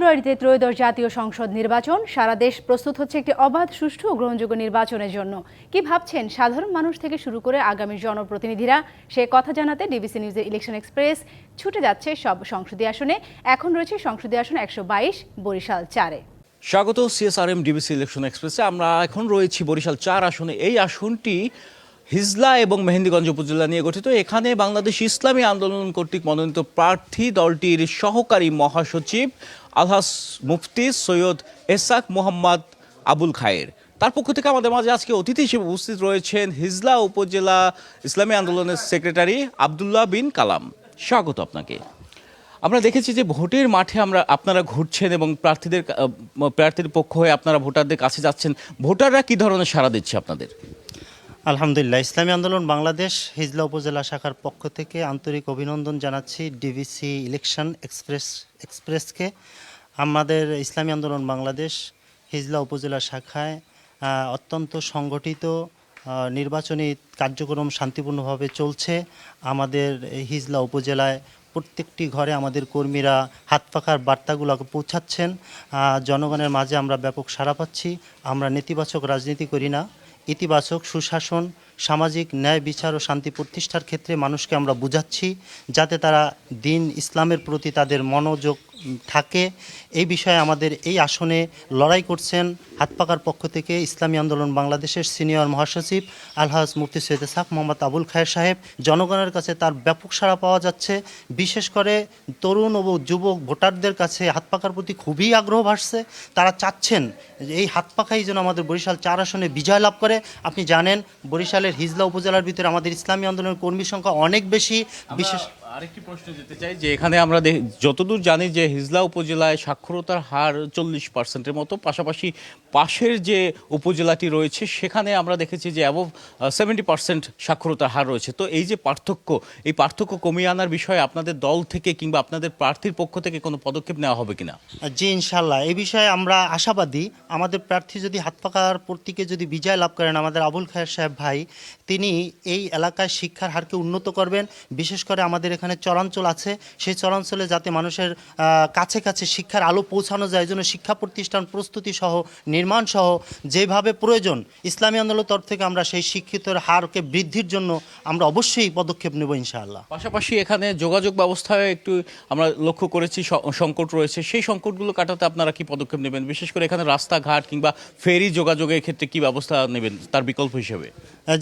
ফেব্রুয়ারিতে ত্রয়োদশ জাতীয় সংসদ নির্বাচন। সারা দেশ প্রস্তুত হচ্ছে একটি অবাধ, সুষ্ঠু ও গ্রহণযোগ্য নির্বাচনের জন্য। কি ভাবছেন সাধারণ মানুষ থেকে শুরু করে আগামী জনপ্রতিনিধিরা? সে কথা জানাতে ডিবিসি নিউজের ইলেকশন এক্সপ্রেস ছুটে যাচ্ছে সব সংসদীয় আসনে। এখন রয়েছে সংসদীয় আসন একশো বাইশ, বরিশাল চারে। স্বাগত সিএসআরএম ডিবিসি ইলেকশন এক্সপ্রেসে। আমরা এখন রয়েছি বরিশাল চার আসনে। এই আসনটি হিজলা এবং মেহেন্দিগঞ্জ উপজেলা নিয়ে গঠিত। এখানে বাংলাদেশ ইসলামী আন্দোলন কর্তৃক মনোনীত প্রার্থী দলটির সহকারী মহাসচিব আলহাস মুফতি সৈয়দ এসাক মোহাম্মদ আবুল খায়ের। তার পক্ষ থেকে আমাদের মাঝে আজকে অতিথি হিসেবে উপস্থিত রয়েছেন হিজলা উপজেলা ইসলামী আন্দোলনের সেক্রেটারি আবদুল্লাহ বিন কালাম। স্বাগত আপনাকে। আমরা দেখেছি যে ভোটের মাঠে আমরা আপনারা ঘুরছেন এবং প্রার্থীদের প্রার্থীর পক্ষ হয়ে আপনারা ভোটারদের কাছে যাচ্ছেন। ভোটাররা কি ধরনের সাড়া দিচ্ছে আপনাদের? আলহামদুলিল্লাহ, ইসলামী আন্দোলন বাংলাদেশ হিজলা উপজেলা শাখার পক্ষ থেকে আন্তরিক অভিনন্দন জানাচ্ছি ডিভিসি ইলেকশন এক্সপ্রেস, এক্সপ্রেসকে। আমাদের ইসলামী আন্দোলন বাংলাদেশ হিজলা উপজেলা শাখায় অত্যন্ত সংগঠিত নির্বাচনী কার্যক্রম শান্তিপূর্ণভাবে চলছে। আমাদের হিজলা উপজেলায় প্রত্যেকটি ঘরে আমাদের কর্মীরা হাত পাখার বার্তাগুলোকে পৌঁছাচ্ছেন। জনগণের মাঝে আমরা ব্যাপক সাড়া পাচ্ছি। আমরা নেতিবাচক রাজনীতি করি না। ইতিবাচক সুশাসন, সামাজিক ন্যায় বিচার ও শান্তি প্রতিষ্ঠার ক্ষেত্রে মানুষকে আমরা বুঝাচ্ছি, যাতে তারা দিন ইসলামের প্রতি তাদের মনোযোগ থাকে। এই বিষয়ে আমাদের এই আসনে লড়াই করছেন হাতপাকার পক্ষ থেকে ইসলামী আন্দোলন বাংলাদেশের সিনিয়র মহাসচিব আলহাজ মুফতি সৈয়দ সাক মোহাম্মদ আবুল খায়ের সাহেব। জনগণের কাছে তার ব্যাপক সাড়া পাওয়া যাচ্ছে। বিশেষ করে তরুণ ও যুবক ভোটারদের কাছে হাতপাকার প্রতি খুবই আগ্রহ ভাসছে তারা চাচ্ছেন এই হাতপাখাই যেন আমাদের বরিশাল চার আসনে বিজয় লাভ করে। আপনি জানেন, বরিশালের হিজলা উপজেলার ভিতরে আমাদের ইসলামী আন্দোলনের কর্মী সংখ্যা অনেক বেশি। বিশেষ আরেকটি প্রশ্ন যেতে চাই যে এখানে আমরা যতদূর জানি যে হিজলা উপজেলায় সাক্ষরতার হার চল্লিশ পার্সেন্টের মতো, পাশাপাশি পাশের যে উপজেলাটি রয়েছে, সেখানে আমরা দেখেছি যে অ্যাবভ সেভেন্টি পার্সেন্ট সাক্ষরতার হার রয়েছে। তো এই যে পার্থক্য, এই পার্থক্য কমিয়ে আনার বিষয়ে আপনাদের দল থেকে কিংবা আপনাদের প্রার্থীর পক্ষ থেকে কোনো পদক্ষেপ নেওয়া হবে কিনা? জি ইনশাল্লাহ এই বিষয়ে আমরা আশাবাদী। আমাদের প্রার্থী যদি হাত পাকার প্রতীকে যদি বিজয় লাভ করেন, আমাদের আবুল খায়ের সাহেব ভাই, তিনি এই এলাকায় শিক্ষার হারকে উন্নত করবেন। বিশেষ করে আমাদের এখানে চরাঞ্চল আছে। সেই চরাঞ্চলে যাতে মানুষের কাছে কাছে শিক্ষার আলো পৌঁছানো যায় জন্য শিক্ষা প্রতিষ্ঠান প্রস্তুতি সহ নির্মাণ সহ যেভাবে প্রয়োজন, ইসলামী আন্দোলনের তরফ থেকে আমরা সেই শিক্ষিতের হারকে বৃদ্ধির জন্য আমরা অবশ্যই পদক্ষেপ নেব ইনশাআল্লাহ। পাশাপাশি এখানে যোগাযোগ ব্যবস্থায় একটু আমরা লক্ষ্য করেছি সংকট রয়েছে। সেই সংকটগুলো কাটাতে আপনারা কি পদক্ষেপ নেবেন? বিশেষ করে এখানে রাস্তাঘাট কিংবা ফেরি যোগাযোগের ক্ষেত্রে কি ব্যবস্থা নেবেন তার বিকল্প হিসেবে?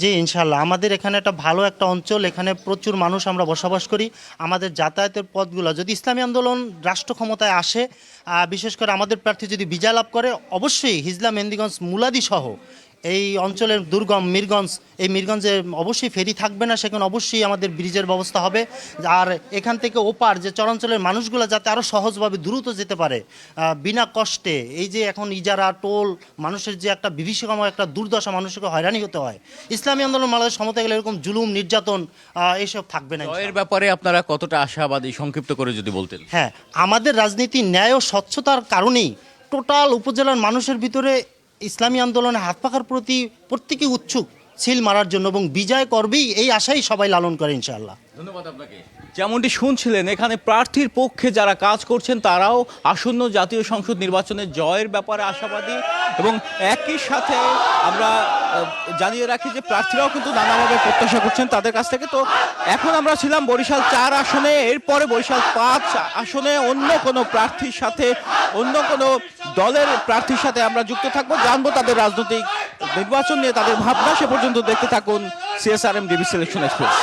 জি ইনশাল্লাহ আমাদের এখানে একটা ভালো একটা অঞ্চল, এখানে প্রচুর মানুষ আমরা বসবাস করি। আমাদের যাতায়াতের পথগুলো, যদি ইসলামী আন্দোলন রাষ্ট্র ক্ষমতায় আসে বিশেষ করে আমাদের প্রার্থী যদি বিজয় লাভ করে, অবশ্যই হিজলা, মেহেন্দিগঞ্জ মুলাদি সহ এই অঞ্চলের দুর্গম মিরগঞ্জ এই মিরগঞ্জে অবশ্যই ফেরি থাকবে না সেখানে অবশ্যই আমাদের ব্রিজের ব্যবস্থা হবে। আর এখান থেকে ওপার যে চরাঞ্চলের মানুষগুলো যাতে আরও সহজভাবে দ্রুত যেতে পারে বিনা কষ্টে এই যে এখন ইজারা টোল মানুষের যে একটা বিভীষিকাময় একটা দুর্দশা মানুষকে হয়রানি হতে হয়। ইসলামী আন্দোলন বাংলাদেশ ক্ষমতা গেলে এরকম জুলুম নির্যাতন আহ, এইসব থাকবে না এর ব্যাপারে আপনারা কতটা আশাবাদী সংক্ষিপ্ত করে যদি বলতেন? হ্যাঁ আমাদের রাজনীতি ন্যায় ও স্বচ্ছতার কারণেই টোটাল উপজেলার মানুষের ভিতরে ইসলামী আন্দোলনে হাত পাখার প্রতি প্রত্যেকে উৎসুক সিল মারার জন্য এবং বিজয় করবেই এই আশাই সবাই লালন করে ইনশাআল্লাহ। ধন্যবাদ আপনাকে। যেমনটি শুনছিলেন, এখানে প্রার্থীর পক্ষে যারা কাজ করছেন, তারাও আসন্ন জাতীয় সংসদ নির্বাচনে জয়ের ব্যাপারে আশাবাদী এবং একই সাথে আমরা জানিয়ে রাখি যে প্রার্থীরাও কিন্তু নানাভাবে প্রত্যাশা করছেন তাদের কাছ থেকে। তো এখন আমরা ছিলাম বরিশাল চার আসনে, এরপরে বরিশাল পাঁচ আসনে অন্য কোনো প্রার্থীর সাথে, অন্য কোনো দলের প্রার্থীর সাথে আমরা যুক্ত থাকব। জানব তাদের রাজনৈতিক নির্বাচন নিয়ে তাদের ভাবনা। সে পর্যন্ত দেখতে থাকুন সিএসআরএম ডিবি সিলেকশন এক্সপ্রেস